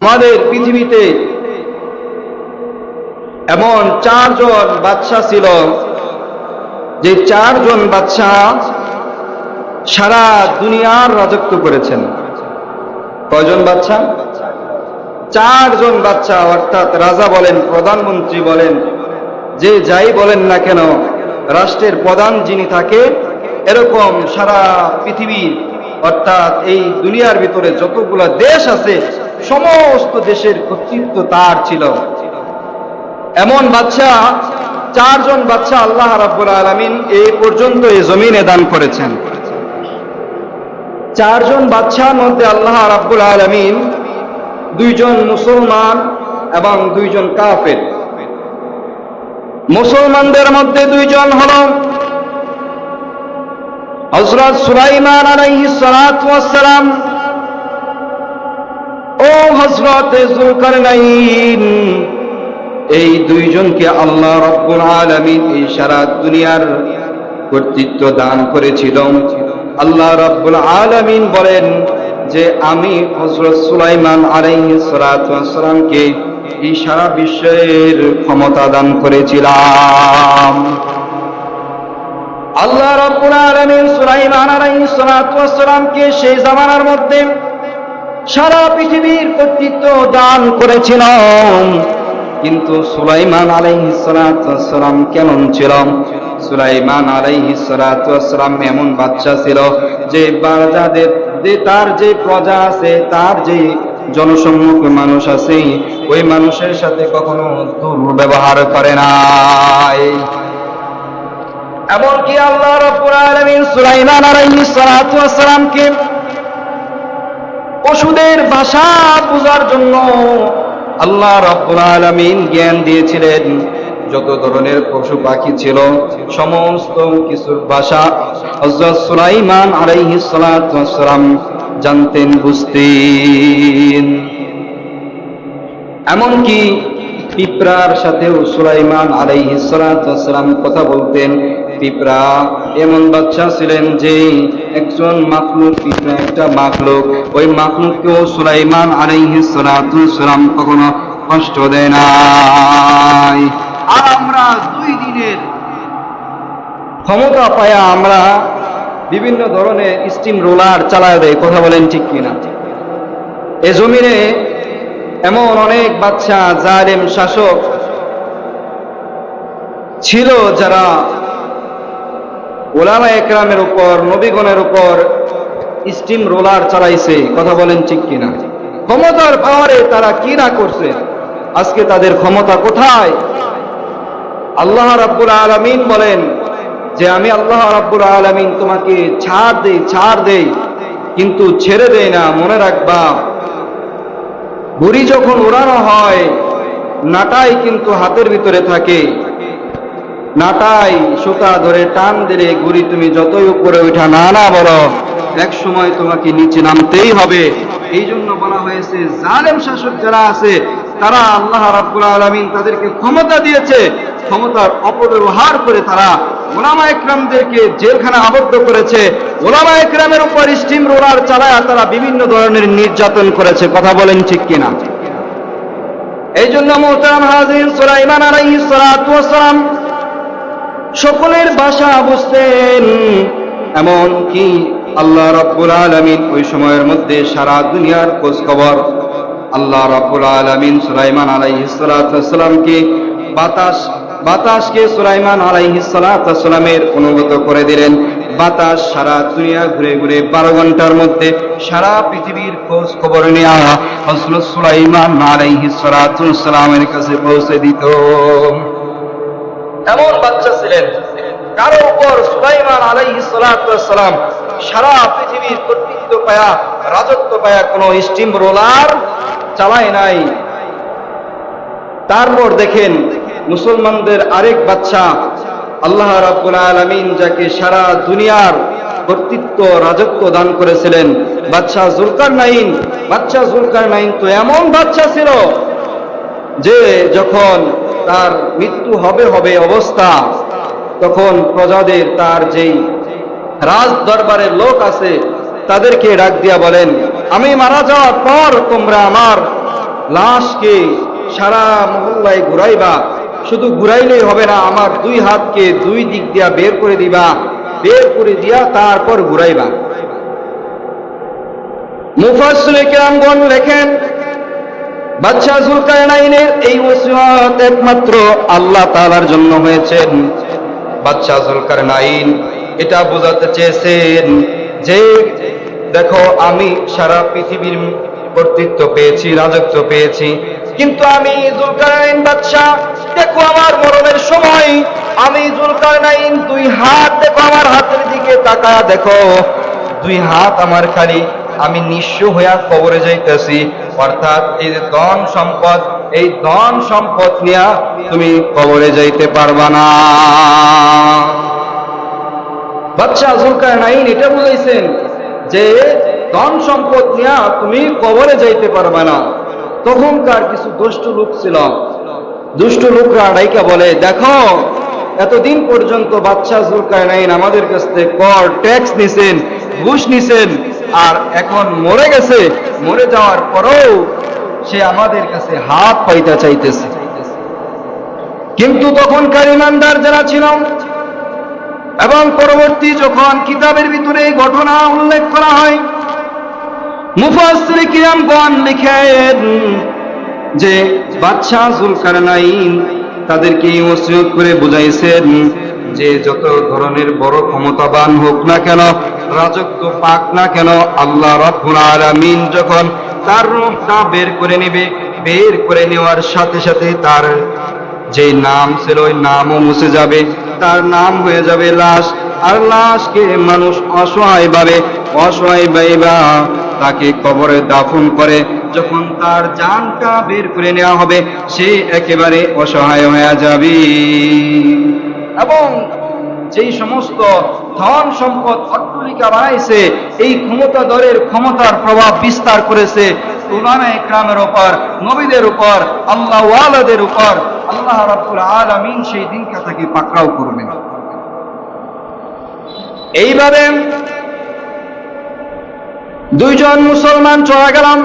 আমাদের পৃথিবীতে এমন চারজন বাচ্চা ছিল যে চারজন বাচ্চা সারা দুনিয়ার রাজত্ব করেছেন। কয়জন বাচ্চা চারজন বাচ্চা অর্থাৎ রাজা বলেন, প্রধানমন্ত্রী বলেন, যে যাই বলেন না কেন, রাষ্ট্রের প্রধান যিনি থাকে, এরকম সারা পৃথিবীর, অর্থাৎ এই দুনিয়ার ভিতরে যতগুলো দেশ আছে সমস্ত দেশের কর্তৃত্ব তার ছিল। এমন বাচ্চা চারজন বাচ্চা আল্লাহ রাব্বুল আলামিন এই পর্যন্ত এই জমিনে দান করেছেন। চারজন বাচ্চার মধ্যে আল্লাহ রাব্বুল আলামিন দুইজন মুসলমান এবং দুইজন কাফের। মুসলমানদের মধ্যে দুইজন হল হজরত সুলাইমান আলাইহিস সালাম ও হজরত জুলকারনাইন, এই দুইজনকে আল্লাহ রব্বুল আলামিন এই সারা দুনিয়ার কর্তৃত্ব দান করেছিল। আল্লাহ রব্বুল আলামিন বলেন যে আমি হজরত সুলাইমান আলাইহিস সালাতু ওয়াস সালামকে এই সারা বিশ্বের ক্ষমতা দান করেছিলাম। আল্লাহ রব্বুল আলামিন সুলাইমান আলাইহিস সালাতু সেই জামানার মধ্যে সারা পৃথিবীর কর্তৃত্ব দান করেছিলাম। কিন্তু সুলাইমান আলাইহিসালাম কেমন ছিল? সুলাইমান আলাইহিসালাম এমন বাচ্চা ছিল যে যাদের যে তার যে প্রজা আছে, তার যে জনসম্মুখ মানুষ আছে, ওই মানুষের সাথে কখনো দুর্ব্যবহার করে নাই। এমনকি আল্লাহ রব্বুল আলামিন সুলাইমান আলাইহিস সালাতু পশুদের ভাষা বোঝার জন্য আল্লাহ রাব্বুল আলামিন জ্ঞান দিয়েছিলেন, যত ধরনের পশু পাখি ছিল, সমস্ত কিছুর ভাষা হযরত সুলাইমান আলাইহিস সালাতু জানতেন, বুঝতেন। এমনকি পিঁপড়ার সাথেও সুলাইমান আলাইহিস সালাতু কথা বলতেন পিঁপড়া এমন বাচ্চা ছিলেন যে একজন মাখলুক পিঁপড়া একটা মাখলুক। ওই মাখলুককেও সুলাইমান আলাইহিস সালাতু সালাম কখনো কষ্ট দেয় নাই। আর আমরা দুই দিনের ক্ষমতা পায়া আমরা বিভিন্ন ধরনের স্টিম রোলার চালায় দেয়, কথা বলেন ঠিক কিনা? এ জমিনে এমন অনেক বাচ্চা জালেম শাসক ছিল যারা ওলামা একরামের উপর, নবীগণের উপর স্টিম রোলার চালাইছে। কথা বলেন ঠিক কিনা? ক্ষমতার পাওয়ারে তারা কি না করছে? আজকে তাদের ক্ষমতা কোথায়? আল্লাহ রাব্বুল আলামিন বলেন যে, আমি আল্লাহ রাব্বুল আলামিন তোমাকে ছাড় দেই ছাড় দেই, কিন্তু ছেড়ে দেই না, মনে রাখবা। ঘুড়ি যখন উড়ানো হয়, নাটাই কিন্তু হাতের ভিতরে থাকে। নাটাই সুতা ধরে টান দিলে ঘুড়ি তুমি যতই উপরে উঠা, না না বলো। এক সময় তোমাকে নিচে নামতেই হবে। এই জন্য বলা হয়েছে, জালেম শাসক যারা আছে, তারা আল্লাহ রাব্বুল আলামিন তাদেরকে ক্ষমতা দিয়েছে। ক্ষমতার অপব্যবহার করে তারা ওলামা একরামদেরকে জেলখানা আবদ্ধ করেছে। ওলামা একরামের উপর স্টিম রোলার চালায় তারা বিভিন্ন ধরনের নির্যাতন করেছে। কথা বলেন ঠিক কিনা? এই জন্য মোহতারাম হাজির সুলাইমান আলাইহিস সালাম সকলের বাসা বুঝতেন। এমন কি আল্লাহ রাব্বুল আলামিন ওই সময়ের মধ্যে সারা দুনিয়ার খোঁজ খবর আল্লাহ রাব্বুল আলামিন সুলাইমান আলাইহিস সালাতু বাতাস, বাতাসকে সুলাইমান আলাইহিস সালাতু অনুগত করে দিলেন। বাতাস সারা দুনিয়া ঘুরে ঘুরে বারো ঘণ্টার মধ্যে সারা পৃথিবীর খোঁজ খবর নেওয়া হযরত সুলাইমান আলাইহিস সালাতু কাছে পৌঁছে দিত। এমন বাচ্চা ছিলেন, কারও উপর সুলাইমান আলাইহিস সালাম সারা পৃথিবীর কর্তৃত্ব পায়া, রাজত্ব পায়া কোনো স্টিম রোলার চালায় নাই। তারপর দেখেন মুসলমানদের আরেক বাচ্চা, আল্লাহ রাব্বুল আলামিন যাকে সারা দুনিয়ার কর্তৃত্ব, রাজত্ব দান করেছিলেন। বাচ্চা জুলকার নাইন বাচ্চা জুলকার নাইন তো এমন বাচ্চা ছিল যে যখন তার মৃত্যু হবে হবে অবস্থা, তখন প্রজাদের তার যেই রাজ দরবারের লোক আছে, তাদেরকে ডাক দিয়া বলেন, আমি মারা যাওয়ার পর তোমরা আমার লাশকে সারা মহল্লায় ঘুরাইবা। শুধু ঘুরাইলেই হবে না, আমার দুই হাতকে দুই দিক দিয়া বের করে দিবা, বের করে দিয়া তারপর ঘুরাইবা। মুফাসসিরে কেরামগণ লেখেন বাদশাহ জুলকারনাইনের এই ওসিয়ত একমাত্র আল্লাহ তাআলার জন্য হয়েছেন বাদশাহ জুলকারনাইন এটা বোঝাতে চেয়েছেন যে, দেখো, আমি সারা পৃথিবীর কর্তৃত্ব পেয়েছি, রাজত্ব পেয়েছি, কিন্তু আমি জুলকারনাইন বাদশাহ, দেখো আমার মরণের সময়, আমি জুলকারনাইন দুই হাত, দেখো আমার হাতের দিকে তাকা দেখো, দুই হাত আমার খালি আমি নিঃস্ব হইয়া কবরে যাইতেছি। অর্থাৎ এই যে ধন সম্পদ, এই ধন সম্পদ নিয়া তুমি কবরে যাইতে পারবা না। বাচ্চা জুলকার নাইন এটা বুঝাইছেন যে ধন সম্পদ নিয়া তুমি কবরে যাইতে পারবা না। তখনকার কিছু দুষ্ট লোক ছিল। দুষ্ট লোকরা ডাইকা বলে, দেখো, এতদিন পর্যন্ত বাচ্চা জুলকার নাইন আমাদের কাছ থেকে কর, ট্যাক্স নিছেন, ঘুষ নিছেন আর এখন মরে গেছে, মরে যাওয়ার পরেও সে আমাদের কাছে হাত পাইতে চাইতেছে। কিন্তু তখনকার ইমানদার যারা ছিল, এবং পরবর্তী যখন কিতাবের ভিতরে এই ঘটনা উল্লেখ করা হয়, মুফাসসির কিরামগণ লিখেন যে, বাদশাহ জুলকারনাইন তাদেরকে ওসিয়ত করে বুঝাইছেন যে যত ধরনের বড় ক্ষমতাবান হোক না কেন, রাজত্ব পাক না কেন, আল্লাহ রাব্বুল যখন তার রূহটা বের করে নেবে, বের করে নেওয়ার সাথে সাথে তার যে নাম ছিল ওই নামও মুছে যাবে, তার নাম হয়ে যাবে লাশ। আর লাশকে মানুষ অসহায় ভাবে, অসহায় ভাইবা তাকে কবরে দাফন করে, যখন তার জানটা বের করে নেওয়া হবে, সে একেবারে অসহায় হয়ে যাবে। এবং যেই সমস্ত ধন সম্পদ অট্টলিকা বানাইছে, এই ক্ষমতা দরের ক্ষমতার প্রভাব বিস্তার করেছে ইকরামের উপর, নবীদের উপর, আল্লাহ উপর। আল্লাহ সেই পাকড়াও করবেন। এইভাবে দুইজন মুসলমান চলে গেলাম।